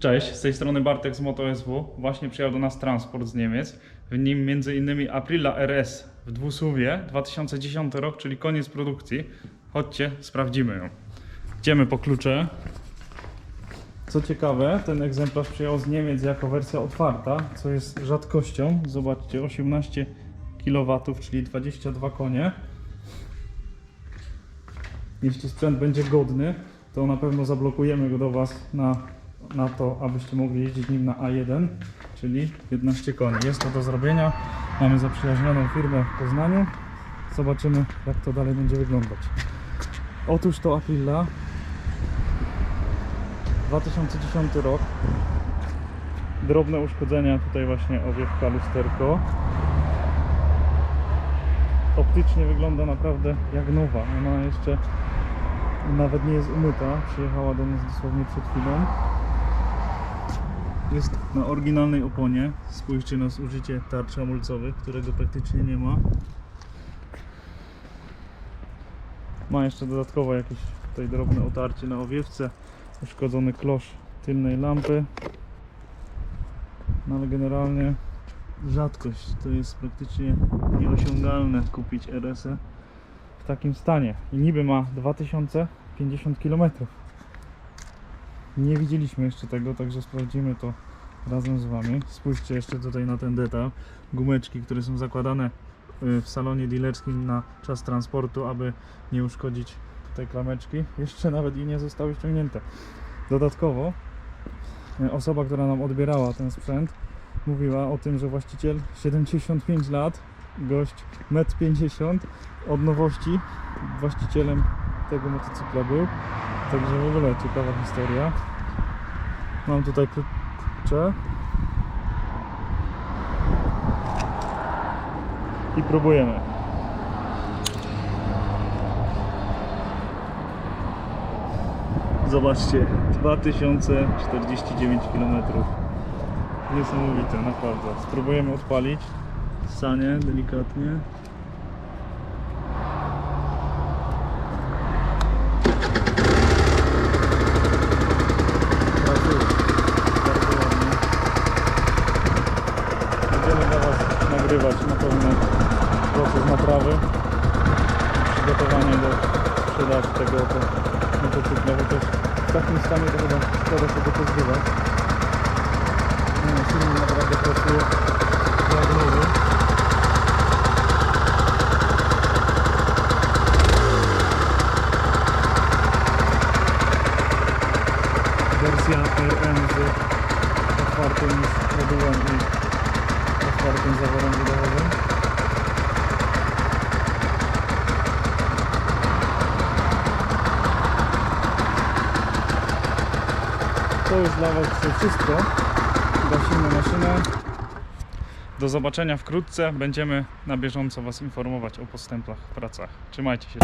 Cześć, z tej strony Bartek z MotoSW. Właśnie przyjechał do nas transport z Niemiec. W nim m.in. Aprila RS w dwusuwie, 2010 rok, czyli koniec produkcji. Chodźcie, sprawdzimy ją. Idziemy po klucze. Co ciekawe, ten egzemplarz przyjechał z Niemiec jako wersja otwarta, co jest rzadkością. Zobaczcie, 18 kW, czyli 22 konie. Jeśli sprzęt będzie godny, to na pewno zablokujemy go do Was na, na to, abyście mogli jeździć nim na A1, czyli 15 koni. Jest to do zrobienia. Mamy zaprzyjaźnioną firmę w Poznaniu. Zobaczymy, jak to dalej będzie wyglądać. Otóż to Aprilla 2010 rok. Drobne uszkodzenia, tutaj właśnie owiewka, lusterko. Optycznie wygląda naprawdę jak nowa. Ona jeszcze nawet nie jest umyta. Przyjechała do nas dosłownie przed chwilą. Jest na oryginalnej oponie. Spójrzcie na zużycie tarcz hamulcowych, którego praktycznie nie ma. Ma jeszcze dodatkowo jakieś tutaj drobne otarcie na owiewce. Uszkodzony klosz tylnej lampy. No ale generalnie rzadkość. To jest praktycznie nieosiągalne kupić RS-ę w takim stanie. I niby ma 2050 km. Nie widzieliśmy jeszcze tego, także sprawdzimy to razem z Wami. Spójrzcie jeszcze tutaj na ten detal. Gumeczki, które są zakładane y, w salonie dealerskim na czas transportu, aby nie uszkodzić tutaj klameczki. Jeszcze nawet i nie zostały ściągnięte. Dodatkowo y, osoba, która nam odbierała ten sprzęt, mówiła o tym, że właściciel 75 lat, gość 1,50 m, od nowości właścicielem tego motocykla był. Także w ogóle ciekawa historia. Mam tutaj klucze. I próbujemy. Zobaczcie, 2049 km. Niesamowite, naprawdę. Spróbujemy odpalić. Sanie delikatnie. Pracuje. Bardzo ładnie. Będziemy dla Was nagrywać na pewno proces naprawy. Przygotowanie do sprzedaży tego oto motocykla, chociaż w takim stanie to chyba szkoda się go pozbywać. Silnik naprawdę pracuje jak nowy. Wersja RM z otwartym modułem i otwartym zaworem wydechowym. to już dla Was wszystko. Gasimy maszynę. Do zobaczenia wkrótce. Będziemy na bieżąco Was informować o postępach w pracach. Trzymajcie się.